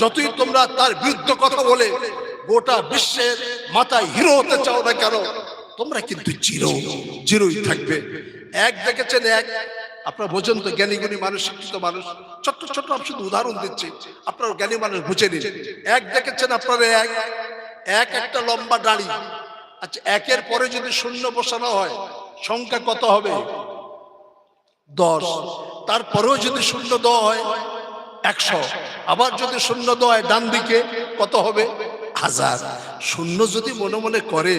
যতই তোমরা তার বিরুদ্ধে কথা বলে, গোটা বিশ্বের মাথায় হিরো হতে চাও না কেন, তোমরা কিন্তু জিরো, জিরোই থাকবে। এক দেখেছেন এক, আপনার বোঝেন তো জ্ঞানী গুণী মানুষ, শিক্ষিত মানুষ। ছোট্ট ছোট্ট আমি শুধু উদাহরণ দিচ্ছি, আপনার জ্ঞানী মানুষ বুঝে নিন। এক দেখেছেন আপনারা এক এক একটা লম্বা দাড়ি আচ্ছা একের পরে যদি শূন্য বসানো হয়, সংখ্যা কত হবে? দশ। তারপরেও যদি শূন্য দেওয়া হয় একশো। আবার যদি শূন্য দেওয়া ডান দিকে, কত হবে? হাজার। শূন্য যদি মনে মনে করে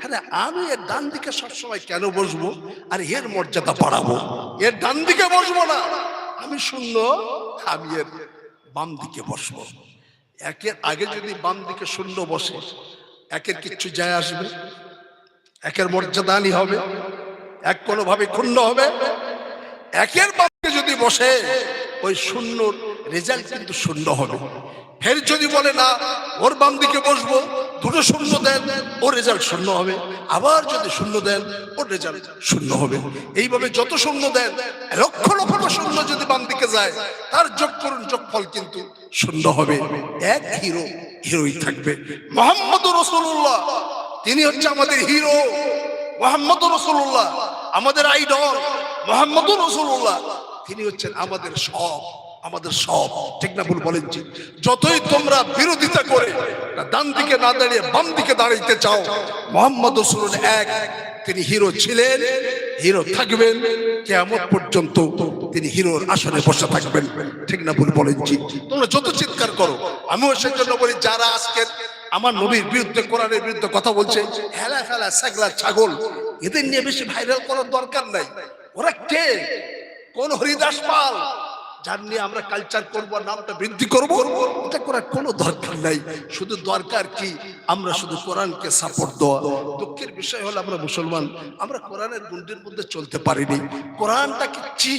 হ্যাঁ আমি এর ডান দিকে সবসময় কেন বসবো? আর এর মর্যাদা বাড়াবো? এর ডান দিকে বসবো না। আমি শূন্য, আমি এর বাম দিকে বসবো। একের আগে যদি বাম দিকে শূন্য বসে, একের কিচ্ছু যায় আসবে? একের মর্যাদানি হবে? এক কোনোভাবে ক্ষুণ্ণ হবে? একের বামকে যদি বসে, ওই শূন্যর রেজাল্ট কিন্তু শূন্য হবে। ফের যদি বলে, না, ওর বাম দিকে বসবো, দুটো শূন্য দেন, ওর রেজাল্ট শূন্য হবে। আবার যদি শূন্য দেন, ওর রেজাল্ট শূন্য হবে। এইভাবে যত শূন্য দেন, লক্ষ লক্ষ শূন্য যদি বাম দিকে যায়, তার যোগ করুন, যোগফল কিন্তু শূন্য হবে। এক হিরো, হিরোই থাকবে। মোহাম্মদ রসুল্লাহ তিনি হচ্ছে আমাদের হিরো। মোহাম্মদ রসুল্লাহ আমাদের আইডল। মোহাম্মদ রসুল্লাহ তিনি হচ্ছেন আমাদের সব। আমাদের সব, ঠিক না ভুল বলেন। যতই তোমরা বিরোধিতা করে ডান দিকে না দাঁড়িয়ে বাম দিকে দাঁড়াইতে চাও, মোহাম্মদ রসুল এক, তিনি হিরো ছিলেন, হিরো থাকবেন কেমন পর্যন্ত তিনি হিরোর আসনে বসে থাকবেন, ঠিক না ভুল বলেন। তোমরা যত চিৎকার করো, আমিও সেই জন্য বলি, যারা আজকে আমার নবীর বিরুদ্ধে, কোরআনের বিরুদ্ধে কথা বলছে, হেলা ফেলা ছাগলা ছাগল, এদের নিয়ে বেশি ভাইরাল করার দরকার নাই ওরা কে কোন হরিদাস পাল যার নিয়ে আমরা কালচার করব, নামটা বৃদ্ধি করব, এটা করার কোনো দরকার নাই। শুধু দরকার কি? আমরা শুধু কোরআনকে সাপোর্ট দেওয়া। দুঃখের বিষয় হলো, আমরা মুসলমান, আমরা কোরআনের গুন্ডির মধ্যে চলতে পারিনি। কোরআনটাকে কি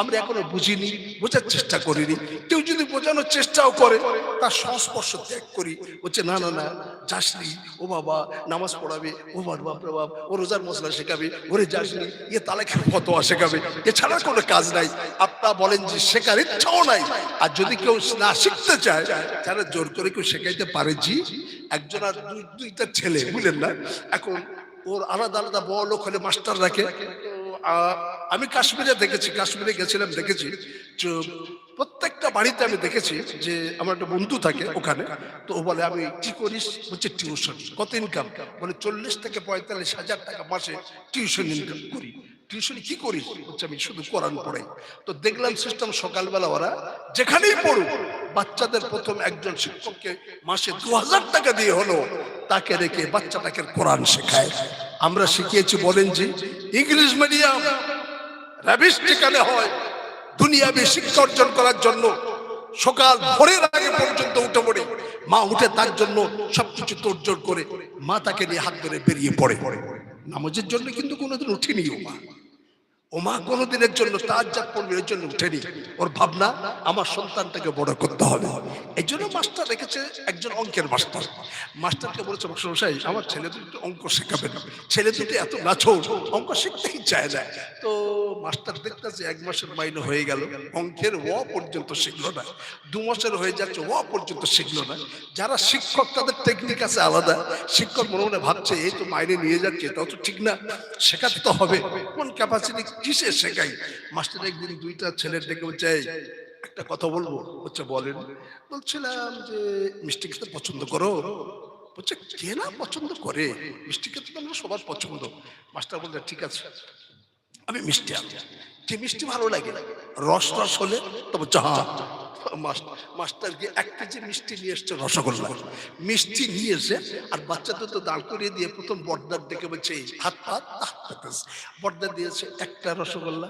আমরা এখনও বুঝিনি, বোঝার চেষ্টা করিনি। কেউ যদি বোঝানোর চেষ্টাও করে, তার সংস্পর্শ ত্যাগ করি। হচ্ছে না না না, যাসনি, ও বাবা, নামাজ পড়াবে, ও বাবা বাপ ও রোজার মশলা শেখাবে, ওরে যাসনি ইয়ে তালাকের ফতোয়া শেখাবে। এছাড়া কোনো কাজ নাই। আপনারা বলেন যে শেখার ইচ্ছাও নাই। আর যদি কেউ না শিখতে চায় তাহলে জোর করে কেউ শেখাইতে পারে জি। একজন আর দুই দুইটা ছেলে বুঝলেন না? এখন ওর আলাদা আলাদা বড় লোক হলে মাস্টার রাখে। আমি কাশ্মীরে দেখেছি কাশ্মীরে গেছিলাম দেখেছি। প্রত্যেকটা বাড়িতে আমি দেখেছি যে আমার একটা বন্ধু থাকে ওখানে। তো ও বলে আমি কি করিস? হচ্ছে টিউশন। কত ইনকাম বলে চল্লিশ থেকে পঁয়তাল্লিশ হাজার টাকা মাসে টিউশন ইনকাম করি। টিউশন কি করি? হচ্ছে আমি শুধু কোরআন পড়াই তো দেখলাম সিস্টেম সকালবেলা ওরা যেখানেই পড়ুক, বাচ্চাদের প্রথম একজন শিক্ষককে মাসে দু হাজার টাকা দিয়ে হলো, তাকে রেখে বাচ্চাটাকে কোরআন শেখায়। আমরা শিখিয়েছি, বলেন যে ইংলিশ মিডিয়াম র্যাবিস ঠিকানে হয়, দুনিয়াবি শিক্ষা অর্জন করার জন্য, সকাল ভোরের আগে পর্যন্ত উঠে পড়ে। মা উঠে তার জন্য সবকিছু তোড়জোড় করে মা তাকে নিয়ে হাত ধরে বেরিয়ে পড়ে। নামাজের জন্য কিন্তু কোনোদিন উঠিনি মা। ও মা কোনোদিনের জন্য তার যা পড়বে এর জন্য উঠেনি। ওর ভাবনা, আমার সন্তানটাকে বড় করতে হবে। এই জন্য মাস্টার রেখেছে একজন অঙ্কের মাস্টার। মাস্টারকে বলেছে মাস্টারমশাই আমার ছেলে দুটো অঙ্ক শেখাবে না ছেলে দুটো এত নাচো অঙ্ক শিখতেই চায় না। তো মাস্টার দেখতেছে এক মাসের মাইনে হয়ে গেল। অঙ্কের ও পর্যন্ত শিখলো না। দু মাসের হয়ে যাচ্ছে, ও পর্যন্ত শিখলো না। যারা শিক্ষক, তাদের টেকনিক আছে আলাদা। শিক্ষক মনে মনে ভাবছে, এই তো মাইনে নিয়ে যাচ্ছে তাও তো ঠিক না। শেখাতে তো হবে। কোন ক্যাপাসিটি কিসে শেখাই? মাস্টার একদিন দুইটা ছেলের ডেকে বলছে "এই, একটা কথা বলব? হচ্ছে বলেন। বলছিলাম যে মিষ্টি খেতে পছন্দ করো? বলছে কে না পছন্দ করে? মিষ্টি খেতে তো সবার পছন্দ। মাস্টার বলছে ঠিক আছে আমি মিষ্টি আনছি। যে মিষ্টি ভালো লাগে? রস রস হলে? তবে চাহা হ্যাঁ। মাস্টারকে এক কেজি মিষ্টি নিয়ে এসছে রসগোল্লা। মিষ্টি নিয়ে এসে আর বাচ্চাদের তো দাঁড় করিয়ে দিয়ে প্রথম বর্দার দেখে বলছে "এই, হাত হাত হাত পাতাছে বর্দা দিয়েছে একটা রসগোল্লা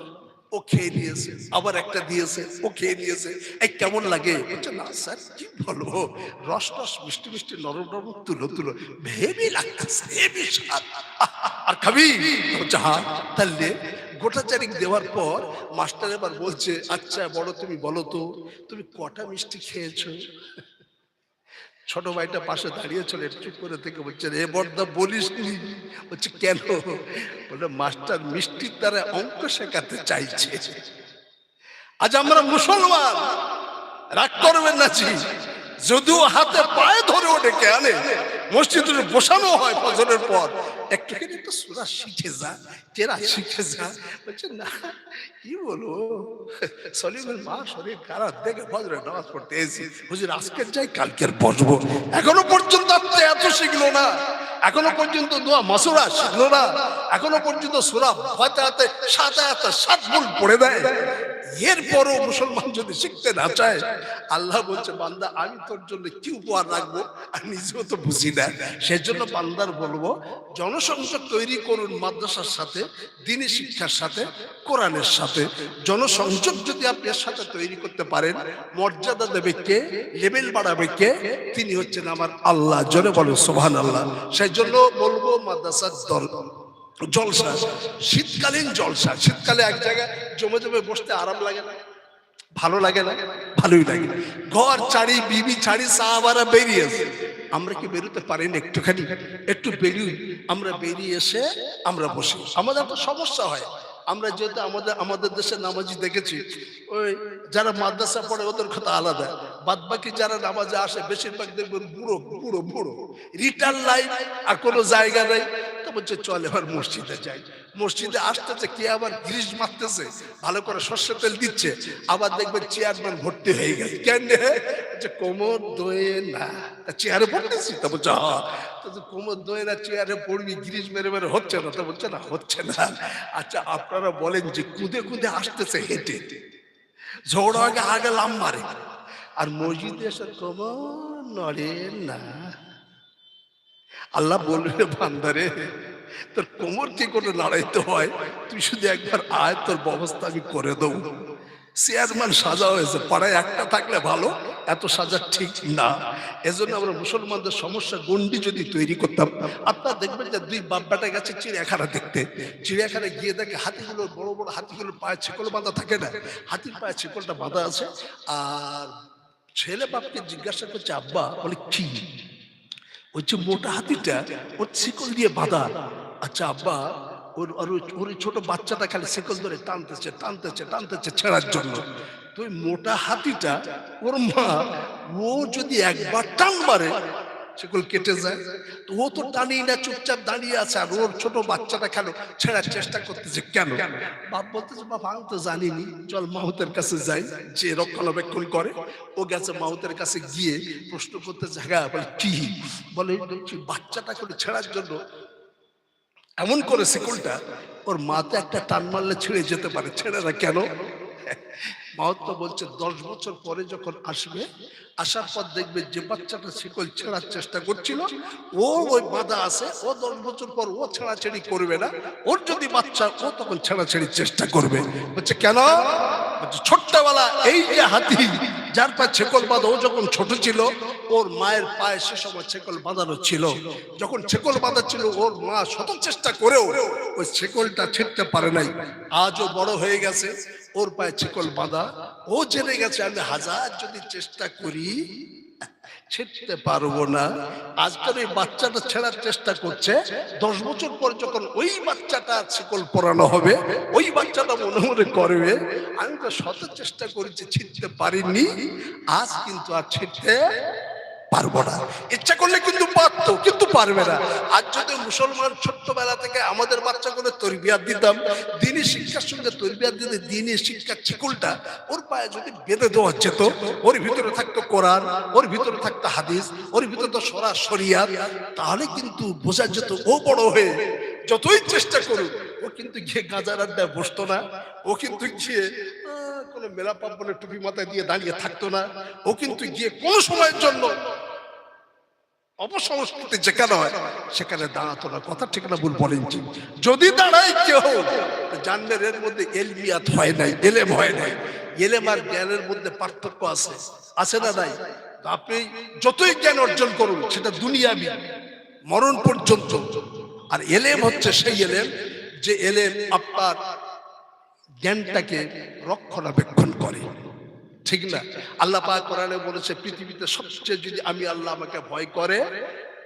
ও খেয়ে নিয়েছে আবার একটা দিয়েছে ও খেয়ে নিয়েছে। এই কেমন লাগে? বলছে না স্যার কি বলো রস রস মিষ্টি মিষ্টি নরম নরম তুলো তুলো ভেবি লাগতেছে আর খাবি? হ্যাঁ তাহলে গোটা চারিক দেওয়ার পর মাস্টার এবার বলছে আচ্ছা বড়, তুমি বলো তো, তুমি কটা মিষ্টি খেয়েছো? ছোট ভাইটা পাশে দাঁড়িয়ে চলে চুপ করে থেকে বলছে, এ বর্দা বলিস নি বলছে, কেন? বলে মাস্টার মিষ্টির দ্বারা অঙ্ক শেখাতে চাইছে। আজ আমরা মুসলমান, রাগ করবেন না যদিও হাতে পায়ে ধরে ডেকে আনে? মসজিদে বসানো হয় ফজরের পর। একটুখানি একটু সুরা শিখে যা শিখে যা। বলছে, না, কি সলিমের মা শরীর খারাপ, দেখে ফজরের নামাজ পড়তে আজকের যাই কালকের বসবো। এখনও পর্যন্ত এত শিখলো না। এখনও পর্যন্ত দোয়া মাসুরা শিখলো না। এখনও পর্যন্ত সুরা হাতে হাতে সাত হাতে সাত পড়ে দেয়। এরপরও মুসলমান যদি শিখতে না চায়, আল্লাহ বলছে, বান্দা, আমি তোর জন্য কি উপহার রাখব? আর নিজেও তো বুঝি না। সেজন্য বান্দার বলব, জনসংযোগ তৈরি করুন মাদ্রাসার সাথে, দিনী শিক্ষার সাথে, কোরআনের সাথে। জনসংযোগ যদি আপনি এর সাথে তৈরি করতে পারেন, মর্যাদা দেবে কে, লেভেল বাড়াবে কে, তিনি হচ্ছেন আমার আল্লাহ। জনে বলেন সোহান আল্লাহ সেই জন্য বলব, মাদ্রাসার দল জলসা, শীতকালীন জলসা। শীতকালে এক জায়গায় জমে জমে বসতে আরাম লাগে না। ভালো লাগে না? ভালোই লাগে। ঘর ছাড়ি বিবি, ছাড়ি, সাহাবারা বেরিয়েছে আমরা কি বেরোতে পারি না একটুখানি? একটু বেরিয়ে আমরা বেরিয়ে এসে আমরা বসি। আমাদের তো সমস্যা হয়। আমরা যেহেতু আমাদের আমাদের দেশে নামাজি দেখেছি, ওই যারা মাদ্রাসা পড়ে ওদের কথা আলাদা। বাদ বাকি যারা নামাজে আসে, বেশিরভাগ দেখবেন বুড়ো বুড়ো বুড়ো। রিটার্ন লাইফ আর কোনো জায়গা নেই। বলছে চল এবার মসজিদে যাই। মসজিদে আসতেছে, কে আবার গ্রিস মারতেছে, ভালো করে সর্ষে তেল দিচ্ছে, আবার দেখবেন চেয়ারম্যান ভর্তি হয়ে গেছে। কেন যে কোমর দোয়ে না। চেয়ারে পড়তেছি? তা বলছে হ্যাঁ কোমর দোয়ে না চেয়ারে পড়বি গ্রিস মেরে মেরে হচ্ছে না। তা বলছে, না, হচ্ছে না। আচ্ছা আপনারা বলেন যে কুদে কুদে আসতেছে হেঁটে। ঝোড় আগে আগে লাম মারে। আর মসজিদে এসে কোমর নড়ে না। আল্লাহ বলবে বান্দারে তোর কোমর কি করে লড়াইতে হয়? তুই শুধু একবার আয়, তোর ব্যবস্থা আমি করে দেবো। চেয়ারম্যান সাজা হয়েছে, পাড়ায় একটা থাকলে ভালো, এত সাজা ঠিক না। এজন্য আমরা মুসলমানদের সমস্যা গন্ডি যদি তৈরি করতাম, আপনারা দেখবেন যে দুই বাব্বাটা গেছে চিড়িয়াখানা দেখতে। চিড়িয়াখানা গিয়ে দেখে হাতিগুলোর বড় বড় হাতিগুলোর পায়ে ছিকল বাঁধা থাকে না? হাতির পায়ে ছিকলটা বাঁধা আছে। আর ছেলে বাপকে জিজ্ঞাসা করছে, আব্বা, বলে, কি? ওই যে মোটা হাতিটা ওর শিকল দিয়ে বাঁধা। আচ্ছা আব্বা, ওর ওর ছোট বাচ্চাটা খালি শিকল ধরে টানতেছে টানতেছে টানতেছে ছেড়ার জন্য। তুই মোটা হাতিটা, ওর মা, ও যদি একবার টান মারে শিকল কেটে যায়। তো ও তো টানি না, চুপচাপ দাঁড়িয়ে আছে, আর ওর ছোট বাচ্চাটা খেলো, ছেড়ার চেষ্টা করতেছে কেন? বাপ বলতেছে বাবা আমি তো জানিনি। চল মাহুতের কাছে যাই, যে রক্ষণাবেক্ষণ করে। ও গেছে মাহুতের কাছে গিয়ে প্রশ্ন করতে জায়গা বলে, কি? বলে বাচ্চাটা করে ছেড়ার জন্য এমন করে শিকলটা, ওর মাতে একটা টান মারলে ছেড়ে যেতে পারে। না কেন? মাহাত্মা বলছে, দশ বছর পরে যখন আসবে, আসার পর দেখবে যে বাচ্চাটা শিকল ছেঁড়ার চেষ্টা করছিল, ও ওই বাধা আছে, ও দশ বছর পর ও ছেঁড়াছেড়ি করবে না, ওর যদি বাচ্চা, ও তখন ছেঁড়াছেড়ির চেষ্টা করবে। বলছে, কেন? বলছে, ছোট্টবেলা এই যে হাতি যার পায়ে ছেকল বাঁধা, ও যখন ছোট ছিল, ওর মায়ের পায়ে সে সময় ছেকল বাঁধানো ছিল। যখন ছেকল বাঁধা ছিল, ওর মা শত চেষ্টা করেও ওই ছেকলটা ছিটতে পারে নাই। আজও বড় হয়ে গেছে, ওর পায়ে ছেকল বাঁধা। ও জেনে গেছে, আমি হাজার যদি চেষ্টা করি ছিঁড়তে পারব না। আজকাল এই বাচ্চাটা ছেড়ার চেষ্টা করছে। দশ বছর পর যখন ওই বাচ্চাটা শিকল পরানো হবে, ওই বাচ্চাটা মনে মনে করবে, আমি তো শত চেষ্টা করেছি ছিটতে পারিনি। আজ কিন্তু আর ছিঁড়তে পারব না। ইচ্ছা করলে কিন্তু পারতো, কিন্তু পারবে না। আর যদি মুসলমান ছোট্টবেলা থেকে আমাদের বাচ্চাগুলো তরবিয়াত দিতাম দিনই শিক্ষার সঙ্গে তরবিয়াত দিতে দিনই শিক্ষার চিকুলটা ওর পায়ে যদি বেঁধে দেওয়া যেত, ওর ভিতরে থাকতো কোরআন, ওর ভিতরে থাকতো হাদিস, ওর ভিতরে তো সরা শরিয়াত, তাহলে কিন্তু বোঝা যেত ও বড় হয়ে যতই চেষ্টা করুক, ও কিন্তু গিয়ে গাঁজার আড্ডায় বসতো না, ও কিন্তু গিয়ে কোনো মেলা বলে টুপি মাথায় দিয়ে দাঁড়িয়ে থাকতো না। ও কিন্তু গিয়ে কোনো সময়ের জন্য অপসংস্কৃতি যেখানে হয়, সেখানে দাঁড়াতো না। কথা ঠিক না, ভুল বলেন যদি দাঁড়ায় কেউ জানবেন এর মধ্যে এলমিয়াত হয় নাই, এলেম হয় নাই। এলেম আর জ্ঞানের মধ্যে পার্থক্য আছে। আছে না নাই? আপনি যতই জ্ঞান অর্জন করুন, সেটা দুনিয়াবি, মরণ পর্যন্ত। আর এলেম হচ্ছে সেই এলেম, যে এলেম আপনার জ্ঞানটাকে রক্ষণাবেক্ষণ করে। ঠিক না? আল্লাহ পাক কোরআনে বলেছে, পৃথিবীতে সবচেয়ে যদি আমি আল্লাহ আমাকে ভয় করে,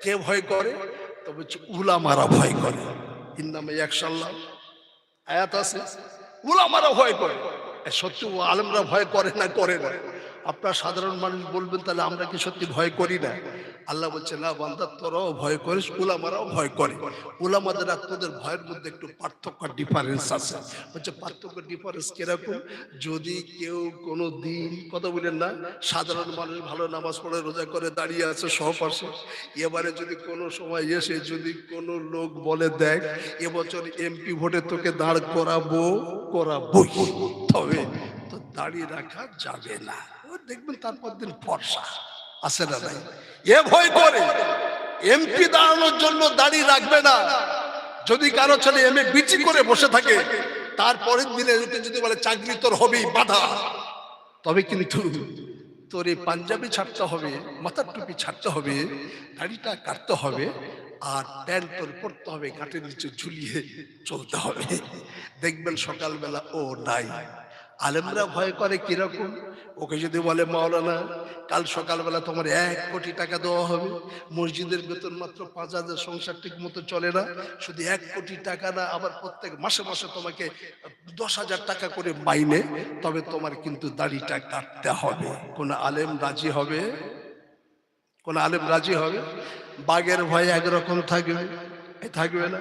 কে ভয় করে? তবে উলা উলামারা ভয় করে। ইন্দামে একশাল্লাহ আয়াত আছে, উলামারা ভয় করে। সত্যি আলমরা ভয় করে না করে না? আপনার সাধারণ মানুষ বলবেন, তাহলে আমরা কি সত্যি ভয় করি না? আল্লাহ বলছে, না বান্দা, তোরাও ভয় করিস, উলামারাও ভয় করে। উলামাদের আর তোদের ভয়ের মধ্যে একটু পার্থক্য ডিফারেন্স আছে। হচ্ছে পার্থক্য ডিফারেন্স কীরকম? যদি কেউ কোনো দিন, কথা বলেন না, সাধারণ মানুষ ভালো নামাজ পড়ে, রোজা করে, দাঁড়িয়ে আছে, সহপাশে, এবারে যদি কোনো সময় এসে যদি কোনো লোক বলে, দেখ, এবছর এমপি ভোটে তোকে দাঁড় করাবো, করাবই, তবে তো দাঁড়িয়ে রাখা যাবে না। দেখবেন তারপর দিন ফর্সা। আছে না নাই? এ ভয় করে। এমপি দাঁড়ানোর জন্য দাঁড়িয়ে রাখবে না। যদি কারও ছেলে এম এ বিচি করে বসে থাকে তারপরের দিনে যদি বলে চাকরি তোর হবেই বাধা। তবে কিন্তু তোর এই পাঞ্জাবি ছাড়তে হবে মাথার টুপি ছাড়তে হবে দাড়িটা কাটতে হবে আর প্যান্ট তোর পরতে হবে গাঁটের নিচে ঝুলিয়ে চলতে হবে। দেখবেন সকালবেলা ও নাই। আলেমরা ভয় করে কীরকম? ওকে যদি বলে, মাওলানা, কাল সকালবেলা তোমার এক কোটি টাকা দেওয়া হবে। মসজিদের বেতন মাত্র পাঁচ হাজার সংসার ঠিক মতো চলে না। শুধু এক কোটি টাকা না, আবার প্রত্যেক মাসে মাসে তোমাকে দশ হাজার টাকা করে মাইনে। তবে তোমার কিন্তু দাড়িটা কাটতে হবে। কোন আলেম রাজি হবে? কোন আলেম রাজি হবে? বাঘের ভয় একরকম থাকবে। থাকবে না।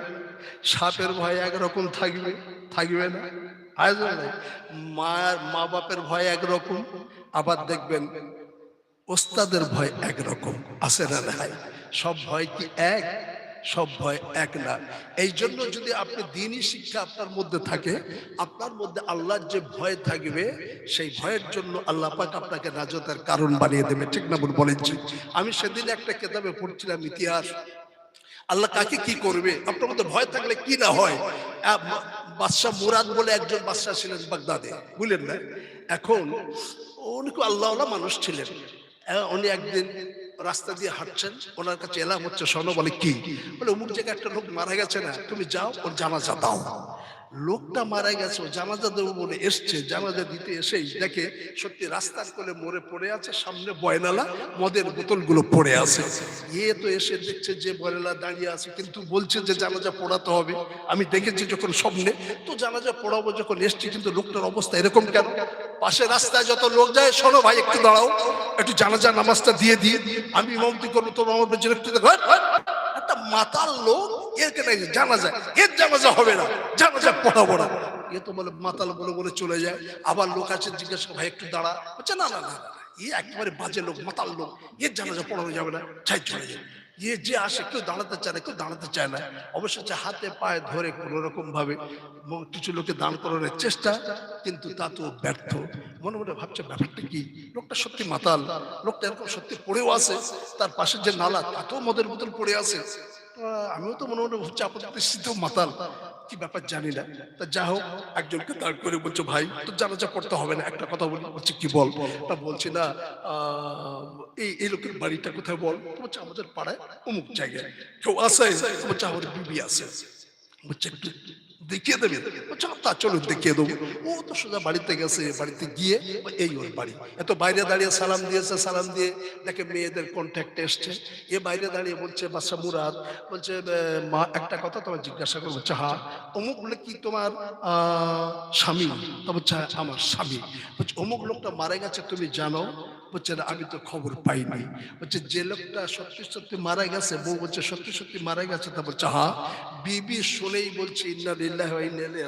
সাপের ভয় একরকম থাকবে। থাকবে না। আসবে না মায়ের মা বাপের ভয় একরকম, আবার দেখবেন ওস্তাদের ভয় একরকম, আছে না নাই? সব ভয় কি এক? সব ভয় এক না। এই জন্য যদি আপনি দিনই শিক্ষা আপনার মধ্যে থাকে, আপনার মধ্যে আল্লাহর যে ভয় থাকবে, সেই ভয়ের জন্য আল্লাহ পাক আপনাকে রাজতার কারণ বানিয়ে দেবে। ঠিক না বল বলেছি আমি সেদিন একটা কেতাবে পড়ছিলাম ইতিহাস। আল্লাহ কাকে কি করবে? আপনার মধ্যে ভয় থাকলে কি না হয়? বাদশাহ মুরাদ বলে একজন বাদশাহ ছিলেন বাগদাদে। বুঝলেন না? এখন উনি আল্লাহ মানুষ ছিলেন। উনি একদিন রাস্তা দিয়ে হাঁটছেন, ওনার কাছে এলাম হচ্ছে স্বর্ণ বলে, কি? বলে, অমুক জায়গায় একটা লোক মারা গেছে না, তুমি যাও, ওর জানাজা দাও। লোকটা মারা গেছে জানাজা দেবো বলে এসছে জানাজা দিতে এসেই দেখে সত্যি রাস্তার কোলে মরে পড়ে আছে সামনে বয়নালা মদের বোতলগুলো পড়ে আছে। এ তো এসে দেখছে যে বয়নালা দাঁড়িয়ে আছে কিন্তু বলছে যে জানাজা পড়াতে হবে। আমি দেখেছি যখন স্বপ্নে তো জানাজা পড়াবো যখন এসছি কিন্তু লোকটার অবস্থা এরকম কেন? পাশে রাস্তায় যত লোক যায় শোনো ভাই একটু দাঁড়াও একটু জানাজা নামাজটা দিয়ে দিয়ে আমি ইমামতি করব তোমার আমার হ্যাঁ, হ্যাঁ। একটা মাতাল লোক এর জানাজা হবে না এ তো বলে মাতাল বলে চলে যায়। আবার লোক আছে ভাই, একটু দাঁড়া। না এ একেবারে বাজে লোক, মাতাল লোক। এর জানাজা পড়ানো যাবে না ইয়ে যে আসে, কেউ দাঁড়াতে চায় না, কেউ দাঁড়াতে চায় না। অবশ্য যে হাতে পায়ে ধরে কোনো রকম ভাবে কিছু লোকে দাঁড় করানোর চেষ্টা, কিন্তু তা তো ব্যর্থ। মনে মনে ভাবছে, ব্যাপারটা কি? লোকটা সত্যি মাতাল, লোকটা এরকম সত্যি পড়েও আছে। তার পাশে যে নালা, তাতেও মদের বোতল পড়ে আছে। আমিও তো মনে মনে হচ্ছে আপাতত মাতাল। কি ব্যাপার জানি না। তা যা হোক, একজনকে দাঁড় করে বলছো, ভাই তো জানাজা পড়তে হবে না, একটা কথা বলি। বলছে, কি বল? তা বলছি, না এই এই লোকের বাড়িটা কোথায় বল? বলছে, আমাদের পাড়ায় অমুক জায়গায়। কেউ তো বলছে আমার বিবি আছে। বলছে দেখিয়ে দেবে। বলছে তা চলো দেখিয়ে দেবো। ও তো সোজা বাড়িতে গেছে বাড়িতে গিয়ে এই ওর বাড়ি। এত বাইরে দাঁড়িয়ে সালাম দিয়েছে সালাম দিয়ে দেখে মেয়েদের কন্ট্যাক্টে এসছে। এ বাইরে দাঁড়িয়ে বলছে বাদশা মুরাদ বলছে মা একটা কথা তোমার জিজ্ঞাসা করে বলছে হ্যাঁ অমুক বলে কি তোমার স্বামী? তো বলছে "হ্যাঁ, আমার স্বামী। বলছে অমুক লোকটা মারা গেছে তুমি জানো? বলছে আমি তো খবর পাইনি। বলছে, যে লোকটা সত্যি সত্যি মারা গেছে, বউ বলছে সত্যি সত্যি মারা গেছে। তা বলছে হ্যাঁ বিবি শুনেই বলছে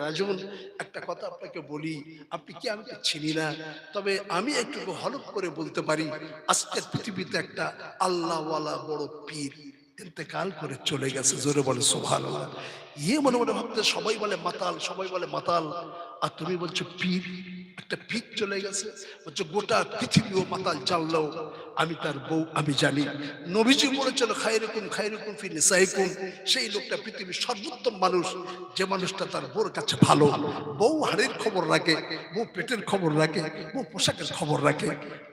রাজিউন। একটা কথা আপনাকে বলি, আপনি কি আমি তো চিনি না? তবে আমি একটু হলফ করে বলতে পারি, আজকের পৃথিবীতে একটা আল্লাহওয়ালা বড় পীর ইন্তেকাল করে চলে গেছে, জোরে বলে সুবহানাল্লাহ। ইয়ে মনে মনে ভাবতে, সবাই বলে মাতাল, সবাই বলে মাতাল, আর তুমি বলছো পীর? একটা পীর চলে গেছে। বলছো, গোটা পৃথিবীও মাতাল জানলেও আমি তার বউ, আমি জানি। নবীজি বলেছিল খাইরুকুম খাইরুকুম ফি নিসাইকুম। সেই লোকটা পৃথিবীর সর্বোত্তম মানুষ, যে মানুষটা তার বউর কাছে ভালো। বউ হাড়ির খবর রাখে, বউ পেটের খবর রাখে, বউ পোশাকের খবর রাখে।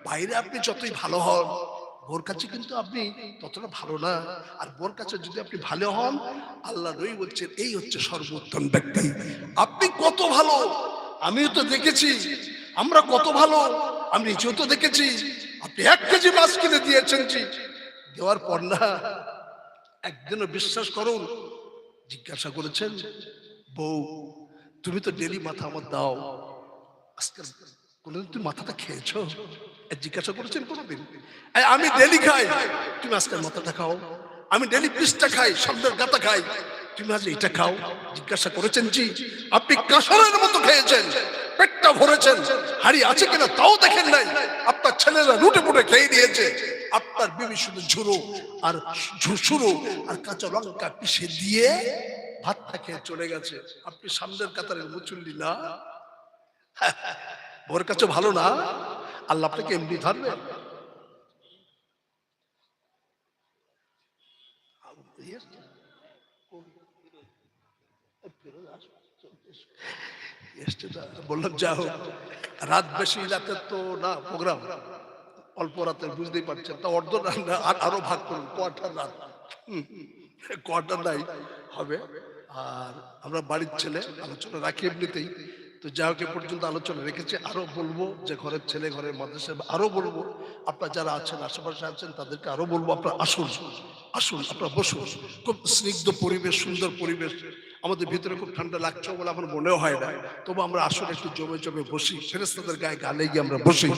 বাইরে আপনি যতই ভালো হন বোর কাছে কিন্তু আপনি ততটা ভালো না। আর বোর কাছে যদি আপনি ভালো হন, আল্লাহ রই বলছেন, এই হচ্ছে সর্বোত্তম ব্যক্তি। আপনি কত ভালো আমিও তো দেখেছি। আমরা কত ভালো, আমি নিজেও তো দেখেছি। আপনি এক কেজি মাছ কিনে দিয়েছেন দেওয়ার পর না, একদিনও বিশ্বাস করুন, জিজ্ঞাসা করেছেন, বউ, তুমি তো ডেলি মাথা আমার দাও। কোনোদিন তুমি মাথাটা খেয়েছো? জিজ্ঞাসা করেছেন কোনোদিন। আমি ডেলি খাই। তুমি আজকে মাথাটা খাও। আমি ডেলি পিসটা খাই, সামনের গাতা খাই। তুমি আজ এটা খাও। জিজ্ঞাসা করেছেন, জি। আপনি কাঁসারের মতো খেয়েছেন, পেটটা ভরেছেন, হাড়ি আছে কিনা তাও দেখেন নাই। আপনার ছেলেরা লুটে পুটে খেয়ে দিয়েছে। আপনার বিবি শুধু ঝুরো আর ঝুসুরো আর কাঁচা লঙ্কা পিষে দিয়ে ভাতটা খেয়ে চলে গেছে। আপনি সামনের কাতারের মুচুল্লি না? ওর কাছে ভালো না? আল্লাহ আপনাকে এমনি ধরবে। বললাম, যা হোক, রাত বেশি, রাতে তো না, প্রোগ্রাম। অল্প রাতে, বুঝতেই পারছেন। তা অর্ধ রাত আর আরও ভাগ করুন, কোয়ার্টার রাত। কোয়ার্টার নাই, হবে। আর আমরা বাড়ির ছেলে, আলোচনা রাখি এমনিতেই। তো যা হোক পর্যন্ত আলোচনা রেখেছি। আরও বলব যে ঘরের ছেলে, ঘরের মাদ্রাসা, আরও বলব। আপনার যারা আছেন, আশেপাশে আছেন, তাদেরকে আরও বলব। আপনার আসুন আসুন, আপনার বসুন। খুব স্নিগ্ধ পরিবেশ, সুন্দর পরিবেশ। আমাদের ভিতরে খুব ঠান্ডা লাগছে বলে আমার মনেও হয় না। তবু আমরা আসলে একটু জমে জমে বসি ফেরেস্তাদের গায়ে গালে গিয়ে আমরা বসি।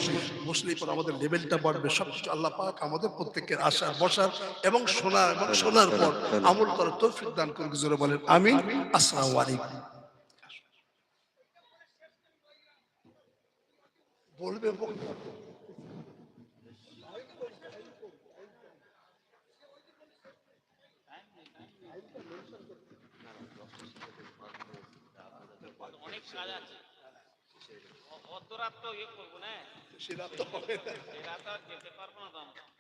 বসলেই পর আমাদের লেভেলটা বাড়বে, সবকিছু আল্লাহ পাক আমাদের প্রত্যেকের আসার বসার এবং শোনার এবং শোনার পর আমল করার তৌফিক দান করে জোরে বলেন আমি আসসালামু আলাইকুম। বলবে বলবে। কাজ আছে অত রাত তো ইয়ে করব না সেটা তো হবে না। সে রাত আর যেতে পারব না তো